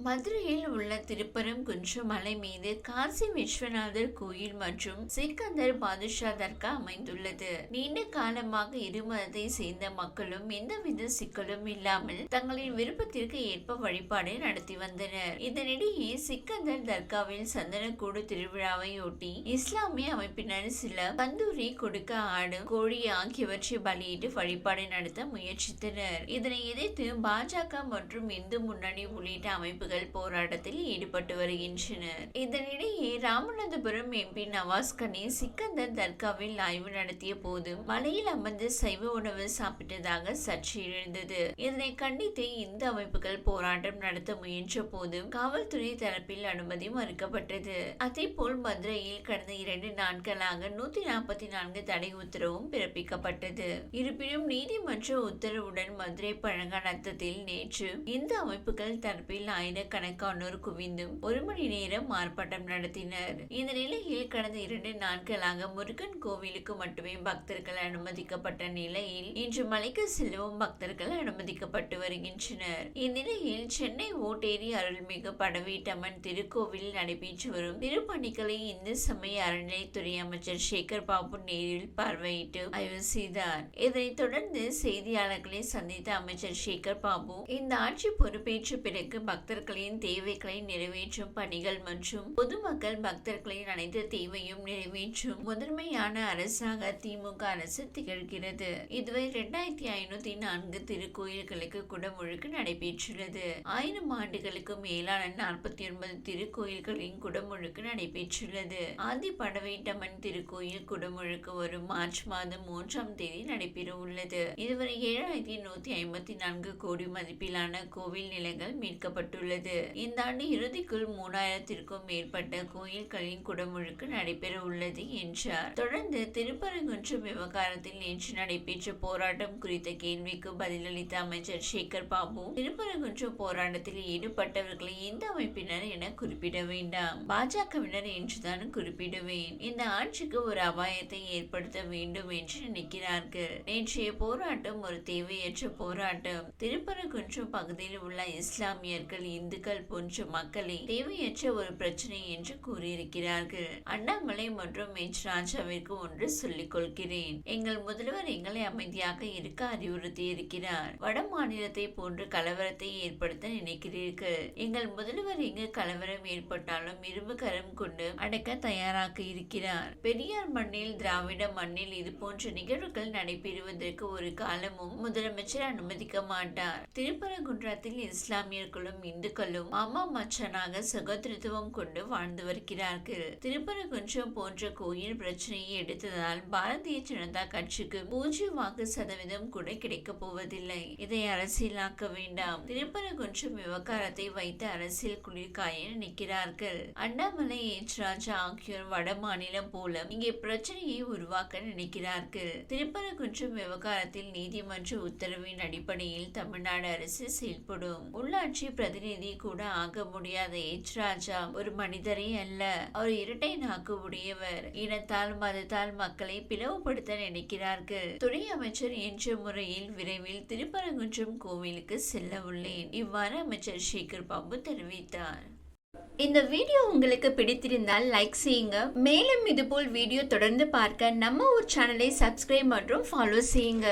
மதுரையில் உள்ள திருப்பரங்குன்றம் மலை மீது காசி விஸ்வநாதர் கோயில் மற்றும் சிக்கந்தர் பாதுஷா தர்கா அமைந்துள்ளது. நீண்ட காலமாக இரு மதத்தை சேர்ந்த மக்களும் எந்தவித சிக்கலும் இல்லாமல் தங்களின் விருப்பத்திற்கு ஏற்ப வழிபாடு நடத்தி வந்தனர். இதனிடையே சிக்கந்தர் தர்காவில் சந்தனக்கூடு திருவிழாவையொட்டி இஸ்லாமிய அமைப்பினர் சில கந்தூரி கொடுக்க ஆடு கோழி ஆகியவற்றை பலியிட்டு வழிபாடு நடத்த முயற்சித்தனர். இதனை எதிர்த்து பாஜக மற்றும் இந்து முன்னணி உள்ளிட்ட அமைப்பு அமைப்புகள் போராட்டத்தில் ஈடுபட்டு வருகின்றனர். இதனிடையே ராமநாதபுரம் எம்பி நவாஸ் கனி சிக்கந்தர் தர்காவில் ஆய்வு நடத்திய போது மலையில் அமர்ந்து சைவ உணவு சாப்பிட்டதாக சர்ச்சை எழுந்தது. இதனை கண்டித்து இந்து அமைப்புகள் போராட்டம் நடத்த முயன்ற போது காவல்துறை தரப்பில் அனுமதி மறுக்கப்பட்டது. அதேபோல் மதுரையில் கடந்த இரண்டு நாட்களாக நூத்தி நாற்பத்தி நான்கு தடை உத்தரவும் பிறப்பிக்கப்பட்டது. இருப்பினும் நீதிமன்ற உத்தரவுடன் மதுரை பழங்காநத்தத்தில் நேற்று இந்து அமைப்புகள் தரப்பில் ஆயிரக்கணக்கானோர் குவிந்தும் ஒரு மணி நேரம் ஆர்ப்பாட்டம் நடத்தினர். இந்த நிலையில் கடந்த இரண்டு நாட்களாக முருகன் கோவிலுக்கு மட்டுமே பக்தர்கள் அனுமதிக்கப்பட்ட நிலையில் இன்று மலைக்கு செல்லவும் பக்தர்கள் அனுமதிக்கப்பட்டு வருகின்றனர். இந்நிலையில் சென்னை ஓட்டேரி அருள்மிகு படவீட்டம்மன் திருக்கோவில் நடைபெற்று வரும் திருப்பணிகளை இந்து சமய அறநிலைத்துறை அமைச்சர் சேகர் பாபு நேரில் பார்வையிட்டு ஆய்வு செய்தார். இதனைத் தொடர்ந்து செய்தியாளர்களை சந்தித்த அமைச்சர் சேகர் பாபு இந்த ஆட்சி பொறுப்பேற்ற பிறகு பக்தர்கள் பக்தர்களின் தேவைகளை நிறைவேற்றும் பணிகள் மற்றும் பொதுமக்கள் பக்தர்களின் அனைத்து தேவையும் நிறைவேற்றும் முதன்மையான அரசாக திமுக அரசு திகழ்கிறது. இதுவரை இரண்டாயிரத்தி ஐநூத்தி நான்கு திருக்கோயில்களுக்கு குடமுழுக்கு நடைபெற்றுள்ளது. ஆயிரம் ஆண்டுகளுக்கு மேலான நாற்பத்தி ஒன்பது திருக்கோயில்களின் குடமுழுக்கு நடைபெற்றுள்ளது. ஆதி படவேட்டம்மன் திருக்கோயில் குடமுழுக்கு வரும் மார்ச் மாதம் மூன்றாம் தேதி நடைபெற உள்ளது. இதுவரை ஏழாயிரத்தி நூத்தி ஐம்பத்தி நான்கு கோடி மதிப்பிலான கோவில் நிலங்கள் மீட்கப்பட்டுள்ளது. உள்ளது. இந்த ஆண்டு இறுதிக்குள் மூணாயிரத்திற்கும் மேற்பட்ட கோயில்களின் குடமுழுக்கு நடைபெற உள்ளது என்றார். தொடர்ந்து திருப்பரங்குன்றம் விவகாரத்தில் நேற்று நடைபெற்ற போராட்டம் குறித்த கேள்விக்கு பதிலளித்த அமைச்சர் சேகர் பாபு திருப்பரங்குன்றம் போராட்டத்தில் ஈடுபட்டவர்களை இந்த அமைப்பினர் என குறிப்பிட வேண்டாம். பாஜகவினர் என்றுதான் குறிப்பிடுவேன். இந்த ஆட்சிக்கு ஒரு அபாயத்தை ஏற்படுத்த வேண்டும் என்று நினைக்கிறார்கள். நேற்றைய போராட்டம் ஒரு தேவையற்ற போராட்டம். திருப்பரங்குன்றம் பகுதியில் உள்ள இஸ்லாமியர்கள் இந்துக்கள் போன்ற மக்களை தேவையற்ற ஒரு பிரச்சனை என்று கூறியிருக்கிறார்கள். அண்ணாமலை மற்றும் எச். ராஜாவிற்கு ஒன்று சொல்லிக் கொள்கிறேன். எங்கள் முதல்வர் எங்களை அமைதியாக இருக்க அறிவுறுத்தி இருக்கிறார் வட மாநிலத்தை போன்று கலவரத்தை ஏற்படுத்த நினைக்கிறீர்கள். எங்கள் முதல்வர் எங்கு கலவரம் ஏற்பட்டாலும் இரும்பு கரம் கொண்டு அடக்க தயாராக இருக்கிறார். பெரியார் மண்ணில் திராவிட மண்ணில் இது போன்ற நிகழ்வுகள் நடைபெறுவதற்கு ஒரு காலமும் முதலமைச்சர் அனுமதிக்க மாட்டார். திருப்பரங்குன்றத்தில் இஸ்லாமியர்களும் இந்து இந்துக்களும் மாமா மச்சனாக சகோதரத்துவம் கொண்டு வாழ்ந்து வருகிறார்கள். திருப்பரங்குன்றம் போன்ற கோயில் பிரச்சனையை எடுத்ததால் பாரதிய ஜனதா கட்சிக்கு பூஜ்ஜியம் வாக்கு சதவீதம் கூட கிடைக்கப் போவதில்லை. இதை அரசியலாக்க வேண்டாம். திருப்பரங்குன்றம் விவகாரத்தை வைத்து அரசியல் குளிர்காய நினைக்கிறார்கள். அண்ணாமலை எச். ராஜா ஆகியோர் வட மாநிலம் போல இங்கே பிரச்சனையை உருவாக்க நினைக்கிறார்கள். திருப்பரங்குன்றம் விவகாரத்தில் நீதிமன்ற உத்தரவின் அடிப்படையில் தமிழ்நாடு அரசு செயல்படும் உள்ளாட்சி பிரதிநிதி கூட ஆக முடியாத எச் ராஜா ஒரு மனிதரே அல்ல. அவர் இரட்டை நாக்கு உடையவர் இனத்தால் மதத்தால் மக்களை பிளவுபடுத்த நினைக்கிறார்கள். துணை அமைச்சர் என்ற முறையில் விரைவில் திருப்பரங்குன்றம் கோவிலுக்கு செல்ல உள்ளேன். இவ்வாறு அமைச்சர் சேகர் பாபு தெரிவித்தார். இந்த வீடியோ உங்களுக்கு பிடித்திருந்தால் லைக் செய்யுங்க. மேலும் இதுபோல் வீடியோ தொடர்ந்து பார்க்க நம்ம ஒரு சேனலை சப்ஸ்கிரைப் மற்றும் ஃபாலோ செய்யுங்க.